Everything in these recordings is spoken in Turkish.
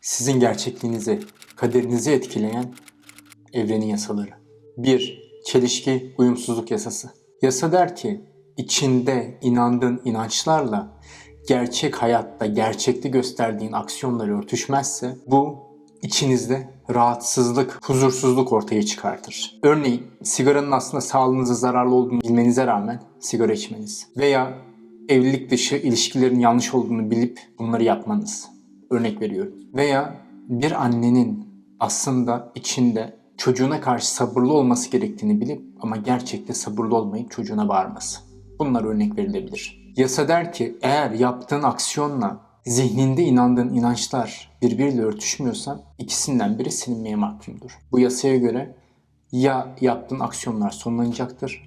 Sizin gerçekliğinizi, kaderinizi etkileyen evrenin yasaları. 1. Çelişki uyumsuzluk yasası. Yasa der ki içinde inandığın inançlarla gerçek hayatta gerçekte gösterdiğin aksiyonlar örtüşmezse bu içinizde rahatsızlık, huzursuzluk ortaya çıkartır. Örneğin sigaranın aslında sağlığınıza zararlı olduğunu bilmenize rağmen sigara içmeniz veya evlilik dışı ilişkilerin yanlış olduğunu bilip bunları yapmanız. Örnek veriyorum. Veya bir annenin aslında içinde çocuğuna karşı sabırlı olması gerektiğini bilip ama gerçekte sabırlı olmayıp çocuğuna bağırması. Bunlar örnek verilebilir. Yasa der ki eğer yaptığın aksiyonla zihninde inandığın inançlar birbiriyle örtüşmüyorsa ikisinden biri silinmeye mahkumdur. Bu yasaya göre ya yaptığın aksiyonlar sonlanacaktır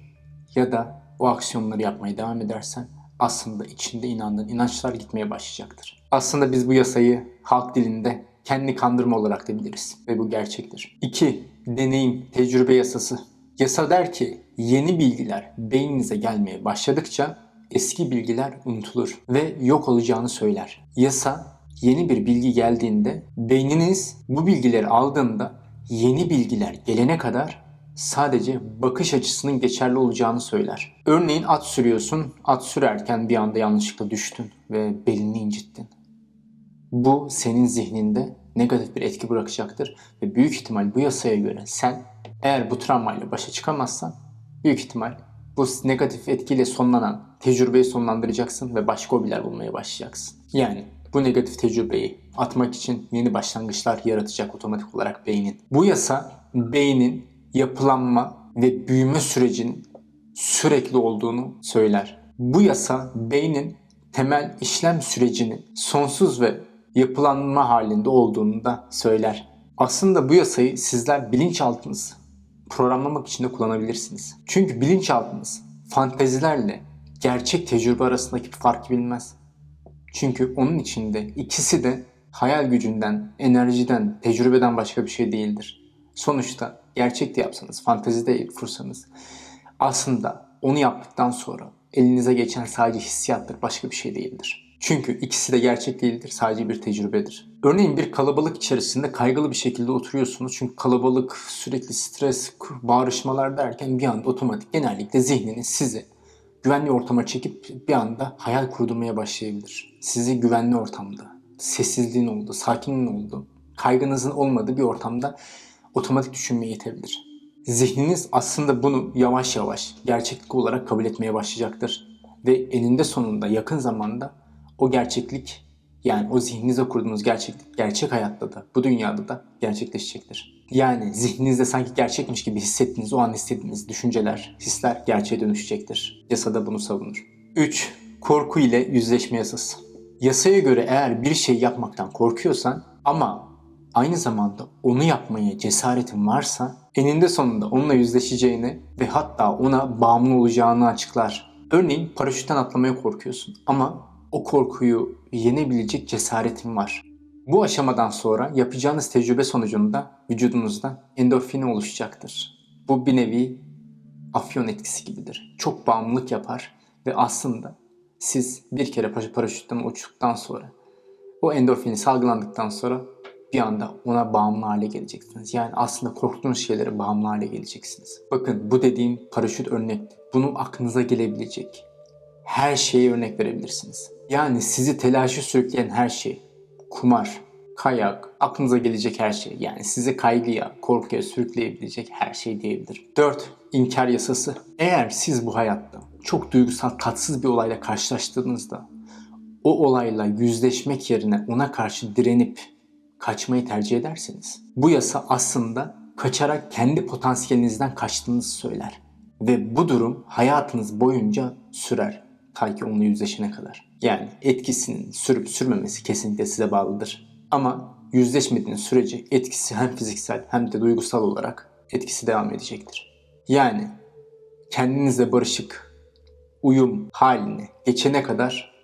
ya da o aksiyonları yapmaya devam edersen aslında içinde inandığın inançlar gitmeye başlayacaktır. Aslında biz bu yasayı halk dilinde kendi kandırma olarak da biliriz ve bu gerçektir. 2. Deneyim, tecrübe yasası. Yasa der ki yeni bilgiler beyninize gelmeye başladıkça eski bilgiler unutulur ve yok olacağını söyler. Yasa yeni bir bilgi geldiğinde beyniniz bu bilgileri aldığında yeni bilgiler gelene kadar sadece bakış açısının geçerli olacağını söyler. Örneğin at sürüyorsun, at sürerken bir anda yanlışlıkla düştün ve belini incittin. Bu senin zihninde negatif bir etki bırakacaktır ve büyük ihtimal bu yasaya göre sen eğer bu travmayla başa çıkamazsan büyük ihtimal bu negatif etkiyle sonlanan tecrübeyi sonlandıracaksın ve başka hobiler bulmaya başlayacaksın. Yani bu negatif tecrübeyi atmak için yeni başlangıçlar yaratacak otomatik olarak beynin. Bu yasa beynin yapılanma ve büyüme sürecinin sürekli olduğunu söyler. Bu yasa beynin temel işlem sürecinin sonsuz ve yapılanma halinde olduğunu da söyler. Aslında bu yasayı sizler bilinçaltınız programlamak için de kullanabilirsiniz. Çünkü bilinçaltınız fantezilerle gerçek tecrübe arasındaki farkı bilmez. Çünkü onun içinde ikisi de hayal gücünden, enerjiden, tecrübeden başka bir şey değildir. Sonuçta gerçek de yapsanız, fantezi de yapırsanız aslında onu yaptıktan sonra elinize geçen sadece hissiyattır, başka bir şey değildir. Çünkü ikisi de gerçek değildir, sadece bir tecrübedir. Örneğin bir kalabalık içerisinde kaygılı bir şekilde oturuyorsunuz. Çünkü kalabalık, sürekli stres, bağırışmalar derken bir anda otomatik genellikle zihniniz sizi güvenli ortama çekip bir anda hayal kurdurmaya başlayabilir. Sizi güvenli ortamda, sessizliğin olduğu, sakinliğin olduğu, kaygınızın olmadığı bir ortamda otomatik düşünmeye itebilir. Zihniniz aslında bunu yavaş yavaş gerçeklik olarak kabul etmeye başlayacaktır. Ve eninde sonunda yakın zamanda o gerçeklik yani o zihninize kurduğunuz gerçeklik gerçek hayatta da bu dünyada da gerçekleşecektir. Yani zihninizde sanki gerçekmiş gibi hissettiğiniz o an hissettiğiniz düşünceler, hisler gerçeğe dönüşecektir. Yasada bunu savunur. 3. Korku ile yüzleşme yasası. Yasaya göre eğer bir şey yapmaktan korkuyorsan ama aynı zamanda onu yapmaya cesaretin varsa eninde sonunda onunla yüzleşeceğini ve hatta ona bağımlı olacağını açıklar. Örneğin paraşütten atlamaya korkuyorsun ama o korkuyu yenebilecek cesaretin var. Bu aşamadan sonra yapacağınız tecrübe sonucunda vücudunuzda endorfini oluşacaktır. Bu bir nevi afyon etkisi gibidir. Çok bağımlılık yapar ve aslında siz bir kere paraşütten uçtuktan sonra o endorfini salgılandıktan sonra bir anda ona bağımlı hale geleceksiniz. Yani aslında korktuğunuz şeylere bağımlı hale geleceksiniz. Bakın bu dediğim paraşüt örnek. Bunu aklınıza gelebilecek her şeyi örnek verebilirsiniz. Yani sizi telaşa sürükleyen her şey, kumar, kayak, aklınıza gelecek her şey. Yani sizi kaygıya, korkuya sürükleyebilecek her şey diyebilirim. 4. İnkar yasası. Eğer siz bu hayatta çok duygusal, tatsız bir olayla karşılaştığınızda o olayla yüzleşmek yerine ona karşı direnip kaçmayı tercih ederseniz bu yasa aslında kaçarak kendi potansiyelinizden kaçtığınızı söyler. Ve bu durum hayatınız boyunca sürer. Ta ki onunla yüzleşene kadar. Yani etkisinin sürüp sürmemesi kesinlikle size bağlıdır. Ama yüzleşmediğiniz sürece etkisi hem fiziksel hem de duygusal olarak etkisi devam edecektir. Yani kendinizle barışık, uyum haline geçene kadar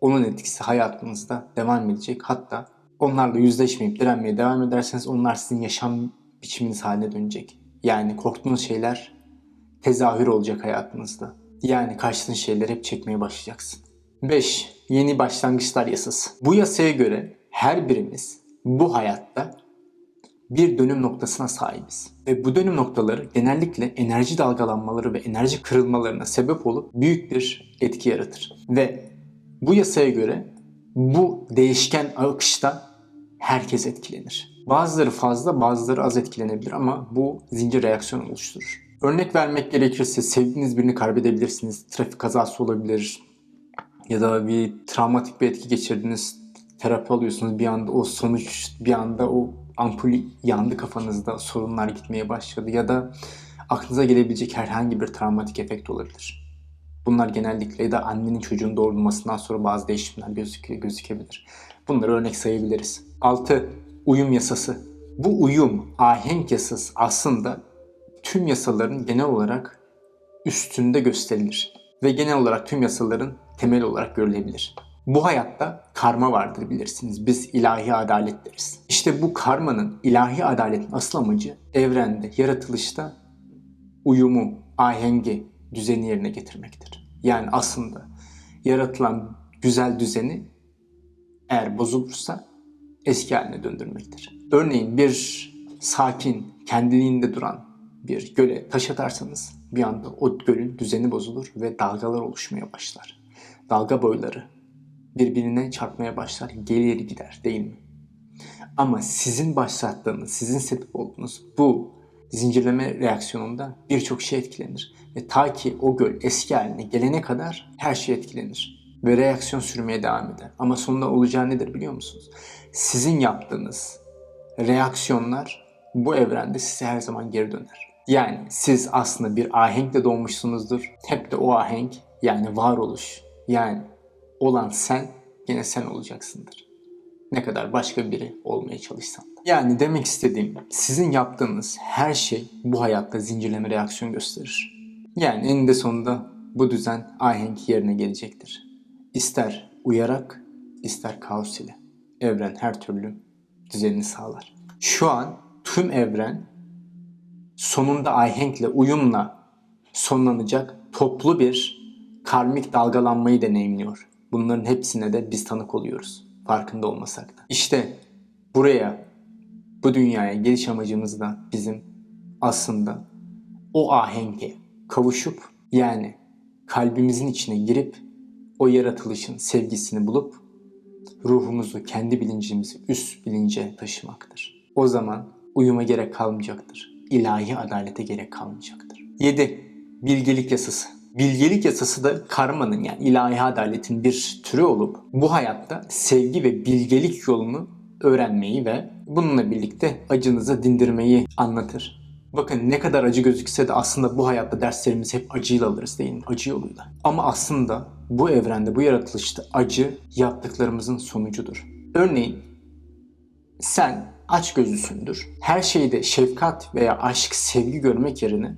onun etkisi hayatınızda devam edecek. Hatta onlarla yüzleşmeyip direnmeye devam ederseniz onlar sizin yaşam biçiminiz haline dönecek. Yani korktuğunuz şeyler tezahür olacak hayatınızda. Yani karşılığın şeyleri hep çekmeye başlayacaksın. 5. Yeni başlangıçlar yasası. Bu yasaya göre her birimiz bu hayatta bir dönüm noktasına sahibiz. Ve bu dönüm noktaları genellikle enerji dalgalanmaları ve enerji kırılmalarına sebep olup büyük bir etki yaratır. Ve bu yasaya göre bu değişken akışta herkes etkilenir. Bazıları fazla, bazıları az etkilenebilir ama bu zincir reaksiyon oluşturur. Örnek vermek gerekirse sevdiğiniz birini kaybedebilirsiniz. Trafik kazası olabilir ya da bir travmatik bir etki geçirdiniz. Terapi alıyorsunuz bir anda o sonuç bir anda o ampul yandı kafanızda sorunlar gitmeye başladı ya da aklınıza gelebilecek herhangi bir travmatik efekt olabilir. Bunlar genellikle da annenin çocuğun doğurulmasından sonra bazı değişimler gözüke, gözükebilir. Bunları örnek sayabiliriz. 6. Uyum yasası. Bu uyum, ahenk yasası aslında tüm yasaların genel olarak üstünde gösterilir. Ve genel olarak tüm yasaların temel olarak görülebilir. Bu hayatta karma vardır bilirsiniz. Biz ilahi adalet deriz. İşte bu karmanın, ilahi adaletin asıl amacı evrende, yaratılışta uyumu, ahengi, düzeni yerine getirmektir. Yani aslında yaratılan güzel düzeni eğer bozulursa eski haline döndürmektir. Örneğin bir sakin, kendiliğinde duran bir göle taş atarsanız bir anda o gölün düzeni bozulur ve dalgalar oluşmaya başlar. Dalga boyları birbirine çarpmaya başlar, gelir gider değil mi? Ama sizin başlattığınız, sizin sebep olduğunuz bu zincirleme reaksiyonunda birçok şey etkilenir. Ve ta ki o göl eski haline gelene kadar her şey etkilenir. Ve reaksiyon sürmeye devam eder. Ama sonunda olacağı nedir biliyor musunuz? Sizin yaptığınız reaksiyonlar bu evrende size her zaman geri döner. Yani siz aslında bir ahenkle doğmuşsunuzdur. Hep de o ahenk yani varoluş yani olan sen yine sen olacaksındır. Ne kadar başka biri olmaya çalışsan da. Yani demek istediğim sizin yaptığınız her şey bu hayatta zincirleme reaksiyon gösterir. Yani eninde sonunda bu düzen ahenk yerine gelecektir. İster uyarak ister kaos ile. Evren her türlü düzenini sağlar. Şu an tüm evren sonunda ahenkle, uyumla sonlanacak toplu bir karmik dalgalanmayı deneyimliyor. Bunların hepsine de biz tanık oluyoruz. Farkında olmasak da. İşte buraya, bu dünyaya geliş amacımız da bizim aslında o ahenge kavuşup yani kalbimizin içine girip o yaratılışın sevgisini bulup ruhumuzu, kendi bilincimizi üst bilince taşımaktır. O zaman uyuma gerek kalmayacaktır. İlahi adalete gerek kalmayacaktır. 7. Bilgelik yasası. Bilgelik yasası da karmanın yani ilahi adaletin bir türü olup bu hayatta sevgi ve bilgelik yolunu öğrenmeyi ve bununla birlikte acınızı dindirmeyi anlatır. Bakın ne kadar acı gözükse de aslında bu hayatta derslerimizi hep acıyla alırız değil mi? Acı yoluyla. Ama aslında bu evrende, bu yaratılışta acı yaptıklarımızın sonucudur. Örneğin sen aç gözlüsündür. Her şeyde şefkat veya aşk, sevgi görmek yerine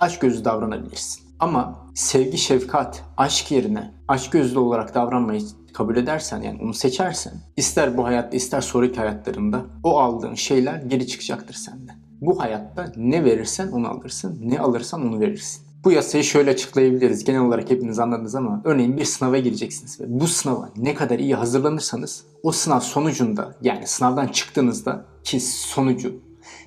aç gözlü davranabilirsin. Ama sevgi, şefkat, aşk yerine aşk gözlü olarak davranmayı kabul edersen yani onu seçersen ister bu hayatta ister sonraki hayatlarında o aldığın şeyler geri çıkacaktır senden. Bu hayatta ne verirsen onu alırsın, ne alırsan onu verirsin. Bu yasayı şöyle açıklayabiliriz. Genel olarak hepiniz anladınız ama örneğin bir sınava gireceksiniz ve bu sınava ne kadar iyi hazırlanırsanız o sınav sonucunda yani sınavdan çıktığınızda ki sonucu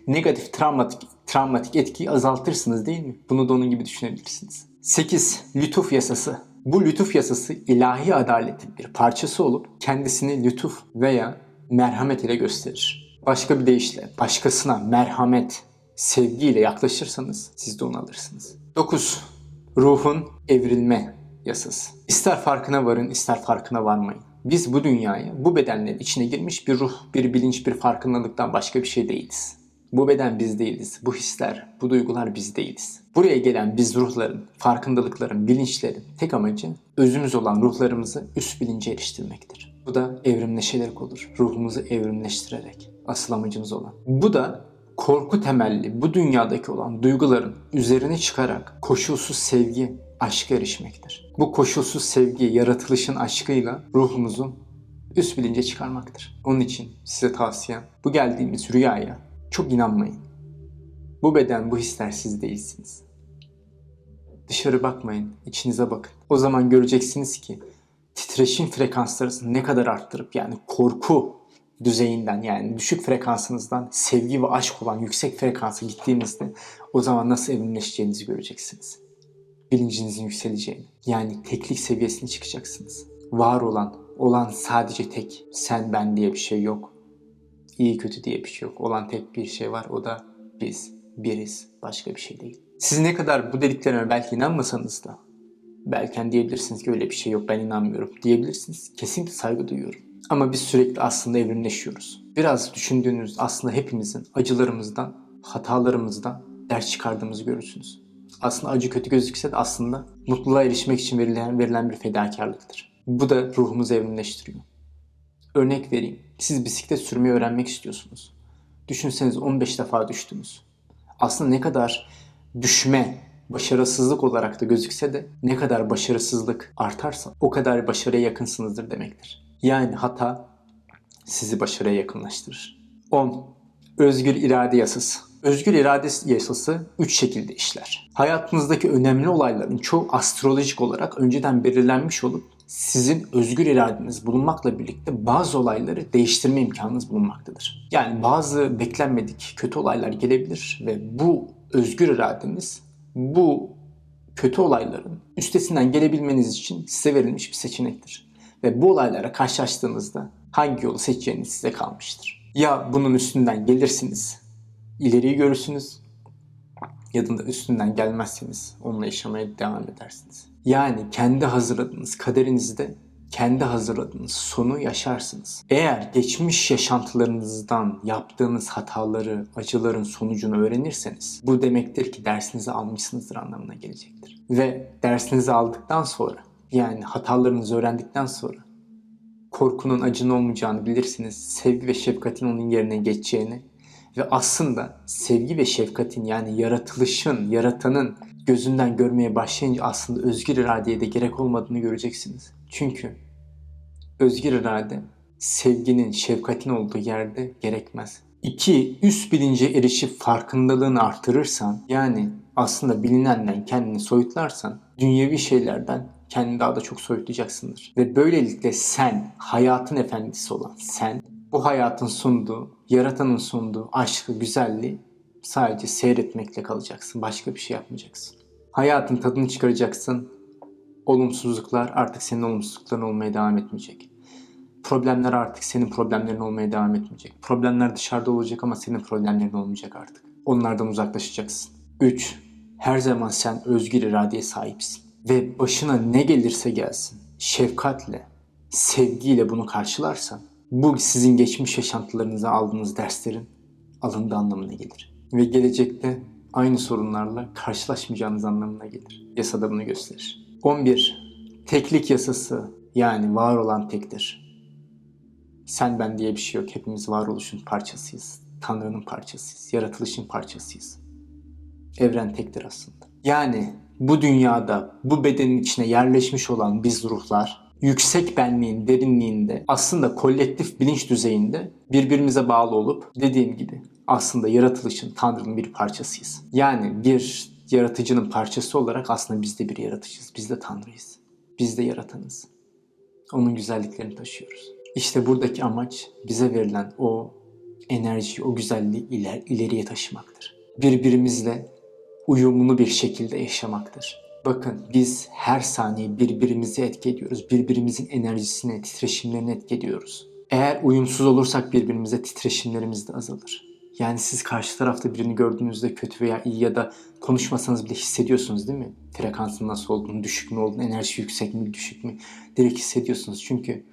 negatif travmatik travmatik etkiyi azaltırsınız değil mi? Bunu da onun gibi düşünebilirsiniz. 8. Lütuf yasası. Bu lütuf yasası ilahi adaletin bir parçası olup kendisini lütuf veya merhamet ile gösterir. Başka bir deyişle başkasına merhamet, sevgiyle yaklaşırsanız siz de onu alırsınız. 9. Ruhun evrilme yasası. İster farkına varın, ister farkına varmayın. Biz bu dünyaya, bu bedenlerin içine girmiş bir ruh, bir bilinç, bir farkındalıktan başka bir şey değiliz. Bu beden biz değiliz. Bu hisler, bu duygular biz değiliz. Buraya gelen biz ruhların, farkındalıkların, bilinçlerin tek amacı özümüz olan ruhlarımızı üst bilince eriştirmektir. Bu da evrimleşerek olur. Ruhumuzu evrimleştirerek. Asıl amacımız olan. Bu da korku temelli bu dünyadaki olan duyguların üzerine çıkarak koşulsuz sevgi, aşka erişmektir. Bu koşulsuz sevgi, yaratılışın aşkıyla ruhumuzu üst bilince çıkarmaktır. Onun için size tavsiyem bu geldiğimiz rüyaya çok inanmayın. Bu beden, bu hisler siz değilsiniz. Dışarı bakmayın, içinize bakın. O zaman göreceksiniz ki titreşim frekanslarını ne kadar arttırıp yani korku düzeyinden yani düşük frekansınızdan sevgi ve aşk olan yüksek frekansa gittiğinizde o zaman nasıl evrimleşeceğinizi göreceksiniz. Bilincinizin yükseleceğini. Yani teklik seviyesine çıkacaksınız. Var olan, olan sadece tek. Sen ben diye bir şey yok. İyi kötü diye bir şey yok. Olan tek bir şey var o da biz. Biriz. Başka bir şey değil. Siz ne kadar bu dediklerime belki inanmasanız da belki hani diyebilirsiniz ki öyle bir şey yok ben inanmıyorum diyebilirsiniz. Kesinlikle saygı duyuyorum. Ama biz sürekli aslında evrimleşiyoruz. Biraz düşündüğünüz aslında hepimizin acılarımızdan, hatalarımızdan ders çıkardığımızı görürsünüz. Aslında acı kötü gözükse de aslında mutluluğa erişmek için verilen, verilen bir fedakarlıktır. Bu da ruhumuzu evrimleştiriyor. Örnek vereyim. Siz bisiklet sürmeyi öğrenmek istiyorsunuz. Düşünseniz 15 defa düştünüz. Aslında ne kadar düşme, başarısızlık olarak da gözükse de ne kadar başarısızlık artarsa o kadar başarıya yakınsınızdır demektir. Yani hata sizi başarıya yakınlaştırır. 10. Özgür irade yasası. Özgür irade yasası 3 şekilde işler. Hayatınızdaki önemli olayların çoğu astrolojik olarak önceden belirlenmiş olup sizin özgür iradeniz bulunmakla birlikte bazı olayları değiştirme imkanınız bulunmaktadır. Yani bazı beklenmedik kötü olaylar gelebilir ve bu özgür iradeniz bu kötü olayların üstesinden gelebilmeniz için size verilmiş bir seçenektir. Ve bu olaylara karşılaştığınızda hangi yolu seçeceğiniz size kalmıştır. Ya bunun üstünden gelirsiniz, ileriyi görürsünüz ya da üstünden gelmezseniz onunla yaşamaya devam edersiniz. Yani kendi hazırladığınız kaderinizde kendi hazırladığınız sonu yaşarsınız. Eğer geçmiş yaşantılarınızdan yaptığınız hataları, acıların sonucunu öğrenirseniz bu demektir ki dersinizi almışsınızdır anlamına gelecektir. Ve dersinizi aldıktan sonra yani hatalarınızı öğrendikten sonra korkunun acının olmayacağını bilirsiniz. Sevgi ve şefkatin onun yerine geçeceğini ve aslında sevgi ve şefkatin yani yaratılışın, yaratanın gözünden görmeye başlayınca aslında özgür iradeye de gerek olmadığını göreceksiniz. Çünkü özgür irade sevginin, şefkatin olduğu yerde gerekmez. İki, üst bilince erişip farkındalığını artırırsan, yani aslında bilinenden kendini soyutlarsan, dünyevi şeylerden kendini daha da çok soyutlayacaksındır. Ve böylelikle sen, hayatın efendisi olan sen, bu hayatın sunduğu, yaratanın sunduğu aşkı, güzelliği sadece seyretmekle kalacaksın. Başka bir şey yapmayacaksın. Hayatın tadını çıkaracaksın. Olumsuzluklar artık senin olumsuzlukların olmaya devam etmeyecek. Problemler artık senin problemlerin olmaya devam etmeyecek. Problemler dışarıda olacak ama senin problemlerin olmayacak artık. Onlardan uzaklaşacaksın. 3. Her zaman sen özgür iradeye sahipsin. Ve başına ne gelirse gelsin şefkatle, sevgiyle bunu karşılarsan bu sizin geçmiş yaşantılarınıza aldığınız derslerin alındığı anlamına gelir. Ve gelecekte aynı sorunlarla karşılaşmayacağınız anlamına gelir. Yasada bunu gösterir. 11. Teklik yasası yani var olan tektir. Sen ben diye bir şey yok. Hepimiz varoluşun parçasıyız. Tanrı'nın parçasıyız. Yaratılışın parçasıyız. Evren tektir aslında. Yani bu dünyada bu bedenin içine yerleşmiş olan biz ruhlar yüksek benliğin derinliğinde aslında kolektif bilinç düzeyinde birbirimize bağlı olup dediğim gibi aslında yaratılışın Tanrı'nın bir parçasıyız. Yani bir yaratıcının parçası olarak aslında biz de bir yaratıcıyız. Biz de Tanrıyız. Biz de yaratanız. Onun güzelliklerini taşıyoruz. İşte buradaki amaç bize verilen o enerjiyi, o güzelliği iler, ileriye taşımaktır. Birbirimizle uyumlu bir şekilde yaşamaktır. Bakın biz her saniye birbirimizi etki ediyoruz. Birbirimizin enerjisine, titreşimlerine etki ediyoruz. Eğer uyumsuz olursak birbirimize titreşimlerimiz de azalır. Yani siz karşı tarafta birini gördüğünüzde kötü veya iyi ya da konuşmasanız bile hissediyorsunuz değil mi? Frekansın nasıl olduğunu, düşük mü olduğunu, enerji yüksek mi, düşük mü? Direkt hissediyorsunuz. Çünkü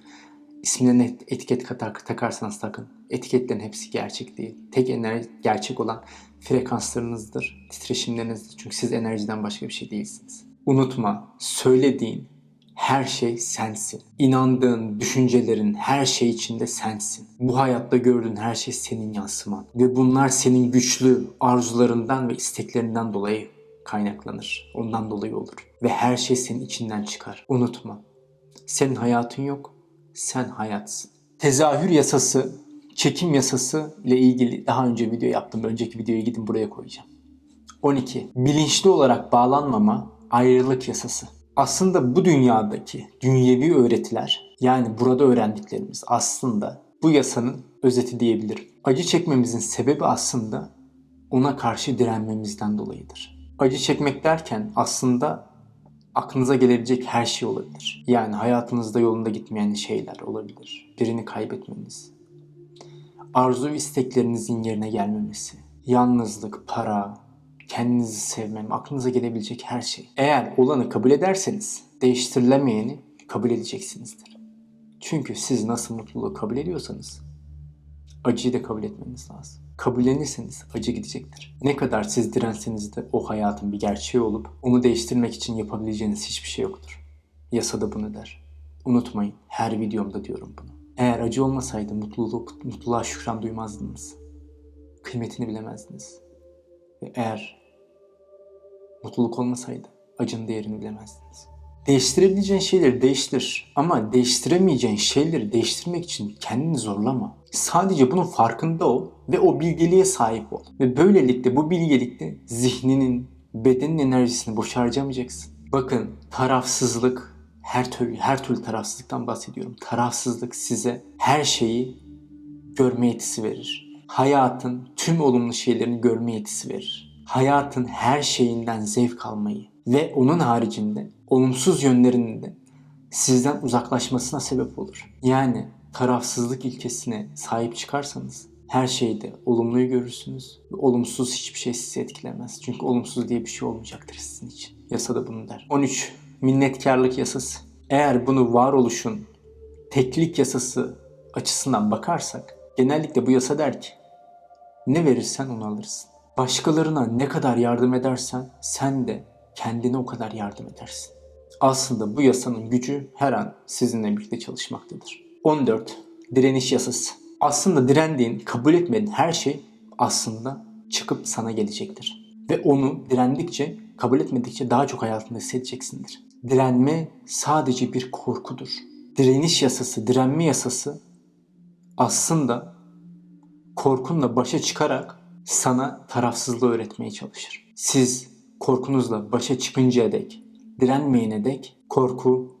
ismine ne etiket katar, takarsanız takın. Etiketlerin hepsi gerçek değil. Tek enerji gerçek olan frekanslarınızdır, titreşimlerinizdir. Çünkü siz enerjiden başka bir şey değilsiniz. Unutma, söylediğin her şey sensin. İnandığın düşüncelerin her şey içinde sensin. Bu hayatta gördüğün her şey senin yansıman. Ve bunlar senin güçlü arzularından ve isteklerinden dolayı kaynaklanır. Ondan dolayı olur. Ve her şey senin içinden çıkar. Unutma. Senin hayatın yok. Sen hayatsın. Tezahür yasası, çekim yasası ile ilgili daha önce video yaptım. Önceki videoyu gidin buraya koyacağım. 12. Bilinçli olarak bağlanmama, ayrılık yasası. Aslında bu dünyadaki dünyevi öğretiler yani burada öğrendiklerimiz aslında bu yasanın özeti diyebilirim. Acı çekmemizin sebebi aslında ona karşı direnmemizden dolayıdır. Acı çekmek derken aslında aklınıza gelebilecek her şey olabilir. Yani hayatınızda yolunda gitmeyen şeyler olabilir. Birini kaybetmeniz, arzu isteklerinizin yerine gelmemesi, yalnızlık, para, kendinizi sevmem, aklınıza gelebilecek her şey. Eğer olanı kabul ederseniz değiştirilemeyeni kabul edeceksinizdir. Çünkü siz nasıl mutluluğu kabul ediyorsanız acıyı da kabul etmeniz lazım. Kabullenirseniz acı gidecektir. Ne kadar siz direnseniz de o hayatın bir gerçeği olup onu değiştirmek için yapabileceğiniz hiçbir şey yoktur. Yasa da bunu der. Unutmayın her videomda diyorum bunu. Eğer acı olmasaydı mutluluk, mutluluğa şükran duymazdınız. Kıymetini bilemezdiniz. Ve eğer mutluluk olmasaydı acının değerini bilemezdiniz. Değiştirebileceğin şeyleri değiştir ama değiştiremeyeceğin şeyleri değiştirmek için kendini zorlama. Sadece bunun farkında ol ve o bilgeliğe sahip ol. Ve böylelikle bu bilgelikte zihninin, bedenin enerjisini boş harcamayacaksın. Bakın tarafsızlık, her türlü her türlü tarafsızlıktan bahsediyorum. Tarafsızlık size her şeyi görme yetisi verir. Hayatın tüm olumlu şeylerini görme yetisi verir. Hayatın her şeyinden zevk almayı ve onun haricinde olumsuz yönlerinin de sizden uzaklaşmasına sebep olur. Yani tarafsızlık ilkesine sahip çıkarsanız her şeyde olumluyu görürsünüz olumsuz hiçbir şey sizi etkilemez. Çünkü olumsuz diye bir şey olmayacaktır sizin için. Yasa da bunu der. 13. Minnetkarlık yasası. Eğer bunu varoluşun teklik yasası açısından bakarsak genellikle bu yasa der ki ne verirsen onu alırsın. Başkalarına ne kadar yardım edersen sen de kendine o kadar yardım edersin. Aslında bu yasanın gücü her an sizinle birlikte çalışmaktadır. 14. Direniş yasası. Aslında direndiğin, kabul etmediğin her şey aslında çıkıp sana gelecektir. Ve onu direndikçe, kabul etmedikçe daha çok hayatında hissedeceksindir. Direnme sadece bir korkudur. Direniş yasası, direnme yasası aslında korkunla başa çıkarak sana tarafsızlığı öğretmeye çalışır. Siz korkunuzla başa çıkıncaya dek, direnmeyene dek korku,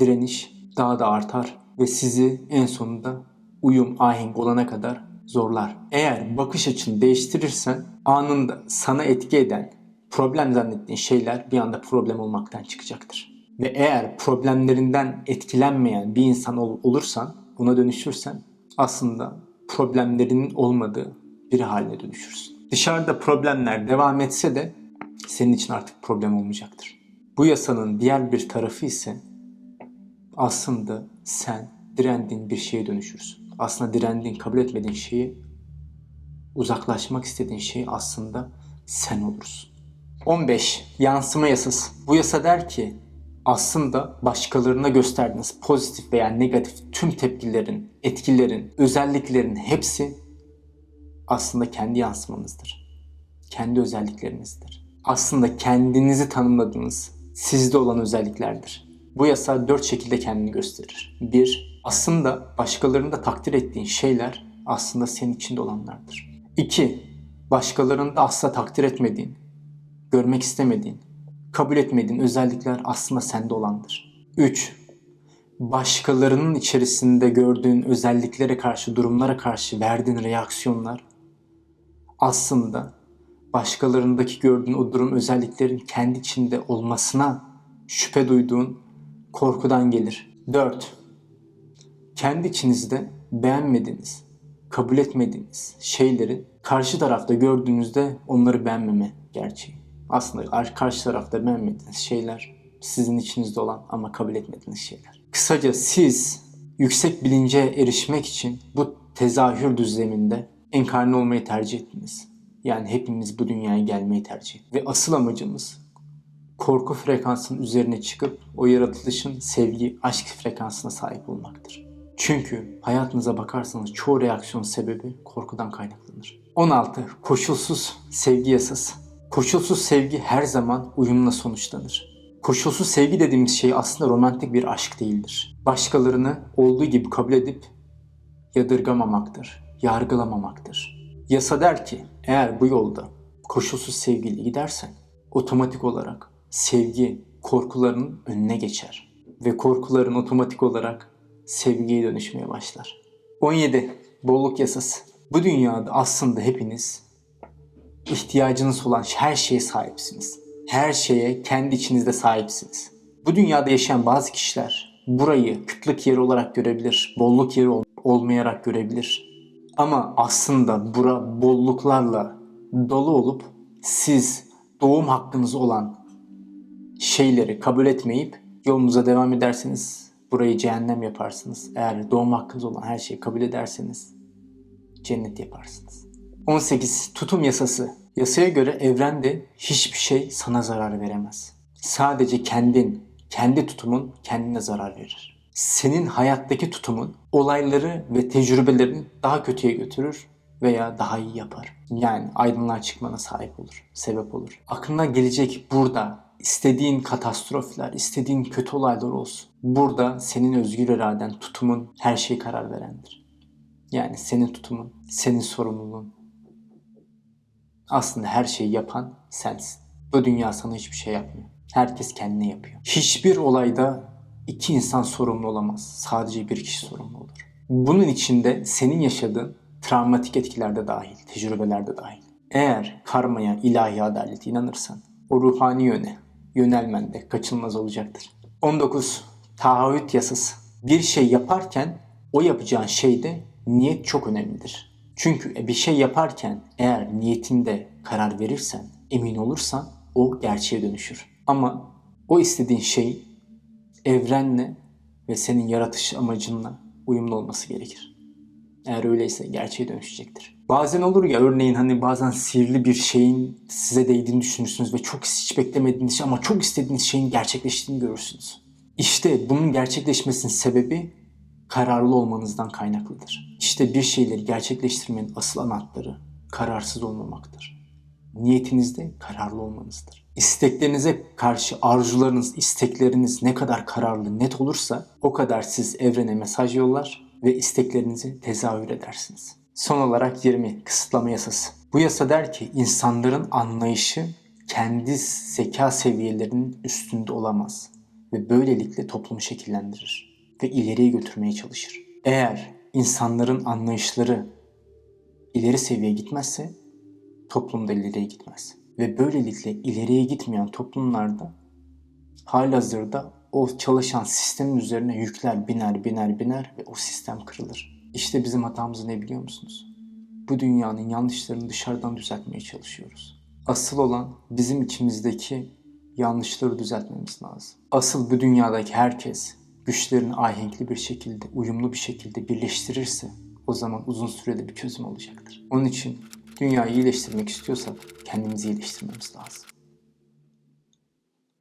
direniş daha da artar ve sizi en sonunda uyum, ahenk olana kadar zorlar. Eğer bakış açını değiştirirsen anında sana etki eden, problem zannettiğin şeyler bir anda problem olmaktan çıkacaktır. Ve eğer problemlerinden etkilenmeyen bir insan ol- olursan, buna dönüşürsen aslında problemlerinin olmadığı biri haline dönüşürsün. Dışarıda problemler devam etse de senin için artık problem olmayacaktır. Bu yasanın diğer bir tarafı ise aslında sen direndiğin bir şeye dönüşürsün. Aslında direndiğin, kabul etmediğin şeyi, uzaklaşmak istediğin şey aslında sen olursun. 15. Yansıma yasası. Bu yasa der ki aslında başkalarına gösterdiğiniz pozitif veya negatif tüm tepkilerin, etkilerin, özelliklerin hepsi aslında kendi yansımanızdır. Kendi özelliklerinizdir. Aslında kendinizi tanımladığınız, sizde olan özelliklerdir. Bu yasa dört şekilde kendini gösterir. Bir, aslında başkalarında takdir ettiğin şeyler aslında senin içinde olanlardır. İki, başkalarında asla takdir etmediğin, görmek istemediğin, kabul etmediğin özellikler aslında sende olandır. 3. Başkalarının içerisinde gördüğün özelliklere karşı, durumlara karşı verdiğin reaksiyonlar aslında başkalarındaki gördüğün o durum özelliklerin kendi içinde olmasına şüphe duyduğun korkudan gelir. 4. Kendi içinizde beğenmediğiniz, kabul etmediğiniz şeyleri karşı tarafta gördüğünüzde onları beğenmeme gerçeği. Aslında ar- karşı tarafta beğenmediğiniz şeyler sizin içinizde olan ama kabul etmediğiniz şeyler. Kısaca siz yüksek bilince erişmek için bu tezahür düzleminde enkarne olmayı tercih ettiniz. Yani hepimiz bu dünyaya gelmeyi tercih ettik. Ve asıl amacımız korku frekansının üzerine çıkıp o yaratılışın sevgi, aşk frekansına sahip olmaktır. Çünkü hayatınıza bakarsanız çoğu reaksiyon sebebi korkudan kaynaklanır. 16. Koşulsuz sevgi yasası. Koşulsuz sevgi her zaman uyumla sonuçlanır. Koşulsuz sevgi dediğimiz şey aslında romantik bir aşk değildir. Başkalarını olduğu gibi kabul edip yadırgamamaktır, yargılamamaktır. Yasa der ki eğer bu yolda koşulsuz sevgiyle gidersen otomatik olarak sevgi korkularının önüne geçer ve korkuların otomatik olarak sevgiye dönüşmeye başlar. 17. Bolluk yasası. Bu dünyada aslında hepiniz ihtiyacınız olan her şeye sahipsiniz. Her şeye kendi içinizde sahipsiniz. Bu dünyada yaşayan bazı kişiler burayı kıtlık yeri olarak görebilir, bolluk yeri ol- olmayarak görebilir. Ama aslında bura bolluklarla dolu olup siz doğum hakkınız olan şeyleri kabul etmeyip yolunuza devam ederseniz burayı cehennem yaparsınız. Eğer doğum hakkınız olan her şeyi kabul ederseniz cennet yaparsınız. 18. Tutum yasası. Yasaya göre evrende hiçbir şey sana zarar veremez. Sadece kendin, kendi tutumun kendine zarar verir. Senin hayattaki tutumun olayları ve tecrübelerin daha kötüye götürür veya daha iyi yapar. Yani aydınlığa çıkmana sahip olur, sebep olur. Aklına gelecek burada istediğin katastrofler, istediğin kötü olaylar olsun. Burada senin özgür iraden, tutumun her şey karar verendir. Yani senin tutumun, senin sorumluluğun. Aslında her şeyi yapan sensin. Bu dünya sana hiçbir şey yapmıyor. Herkes kendine yapıyor. Hiçbir olayda iki insan sorumlu olamaz. Sadece bir kişi sorumlu olur. Bunun içinde senin yaşadığın travmatik etkiler de dahil, tecrübeler de dahil. Eğer karmaya, ilahi adalete inanırsan o ruhani yöne yönelmen de kaçınılmaz olacaktır. 19. Taahhüt yasası. Bir şey yaparken o yapacağın şeyde niyet çok önemlidir. Çünkü bir şey yaparken eğer niyetinde karar verirsen, emin olursan o gerçeğe dönüşür. Ama o istediğin şey evrenle ve senin yaratış amacınla uyumlu olması gerekir. Eğer öyleyse gerçeğe dönüşecektir. Bazen olur ya örneğin hani bazen sihirli bir şeyin size değdiğini düşünürsünüz ve çok hiç beklemediğiniz şey ama çok istediğiniz şeyin gerçekleştiğini görürsünüz. İşte bunun gerçekleşmesinin sebebi kararlı olmanızdan kaynaklıdır. İşte bir şeyleri gerçekleştirmenin asıl anahtarı kararsız olmamaktır. Niyetinizde kararlı olmanızdır. İsteklerinize karşı arzularınız, istekleriniz ne kadar kararlı, net olursa o kadar siz evrene mesaj yollar ve isteklerinizi tezahür edersiniz. Son olarak 20. Kısıtlama yasası. Bu yasa der ki insanların anlayışı kendi zeka seviyelerinin üstünde olamaz ve böylelikle toplumu şekillendirir ve ileriye götürmeye çalışır. Eğer insanların anlayışları ileri seviyeye gitmezse toplumda ileriye gitmez. Ve böylelikle ileriye gitmeyen toplumlarda halihazırda o çalışan sistemin üzerine yükler biner biner biner ve o sistem kırılır. İşte bizim hatamız ne biliyor musunuz? Bu dünyanın yanlışlarını dışarıdan düzeltmeye çalışıyoruz. Asıl olan bizim içimizdeki yanlışları düzeltmemiz lazım. Asıl bu dünyadaki herkes güçlerini ahenkli bir şekilde, uyumlu bir şekilde birleştirirse o zaman uzun sürede bir çözüm olacaktır. Onun için dünyayı iyileştirmek istiyorsak kendimizi iyileştirmemiz lazım.